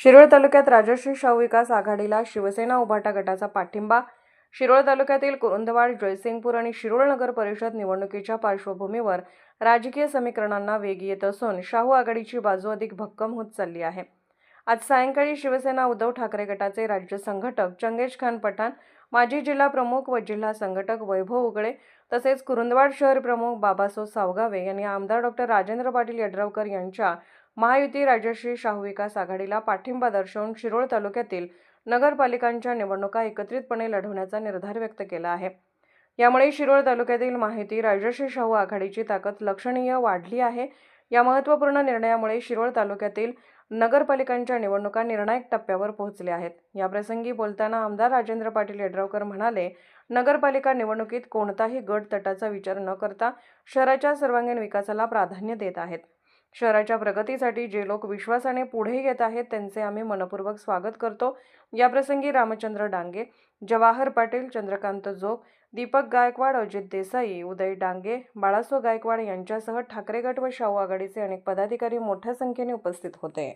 शिरोळ तालुक्यात राजश्री शाहू विकास आघाडीला शिवसेना उभाटा गटाचा पाठिंबा. शिरोळ तालुक्यातील कुरुंदवाड जयसिंगपूर आणि शिरोळ नगर परिषद निवडणुकीच्या पार्श्वभूमीवर राजकीय समीकरणांना वेग येत असून शाहू आघाडीची बाजू अधिक भक्कम होत चालली आहे. आज सायंकाळी शिवसेना उद्धव ठाकरे गटाचे राज्य संघटक चंगेज खान पठाण माजी जिल्हा प्रमुख व जिल्हा संघटक वैभव उगळे तसेच कुरुंदवाड शहर प्रमुख बाबासो सावगावे यांनी आमदार डॉक्टर राजेंद्र पाटील यड्रावकर यांच्या महायुती राजश्री शाहू विकास आघाडीला पाठिंबा दर्शवून शिरोळ तालुक्यातील नगरपालिकांच्या निवडणुका एकत्रितपणे लढवण्याचा निर्धार व्यक्त केला आहे. यामुळे शिरोळ तालुक्यातील माहिती राजश्री शाहू आघाडीची ताकद लक्षणीय वाढली आहे. या महत्त्वपूर्ण निर्णयामुळे शिरोळ तालुक्यातील नगरपालिकांच्या निवडणुका निर्णायक टप्प्यावर पोहोचल्या आहेत. याप्रसंगी बोलताना आमदार राजेंद्र पाटील यड्रावकर म्हणाले नगरपालिका निवडणुकीत कोणताही गट तटाचा विचार न करता शहराच्या सर्वांगीण विकासाला प्राधान्य देत आहेत. शहराच्या प्रगतीसाठी जे लोक विश्वासाने पुढे येत आहेत त्यांचे आम्ही मनपूर्वक स्वागत करतो. याप्रसंगी रामचंद्र डांगे जवाहर पाटील चंद्रकांत जोग दीपक गायकवाड अजित देसाई उदय डांगे बाळासो गायकवाड यांच्यासह ठाकरे गट व शाहू आघाडीचे अनेक पदाधिकारी मोठ्या संख्येने उपस्थित होते.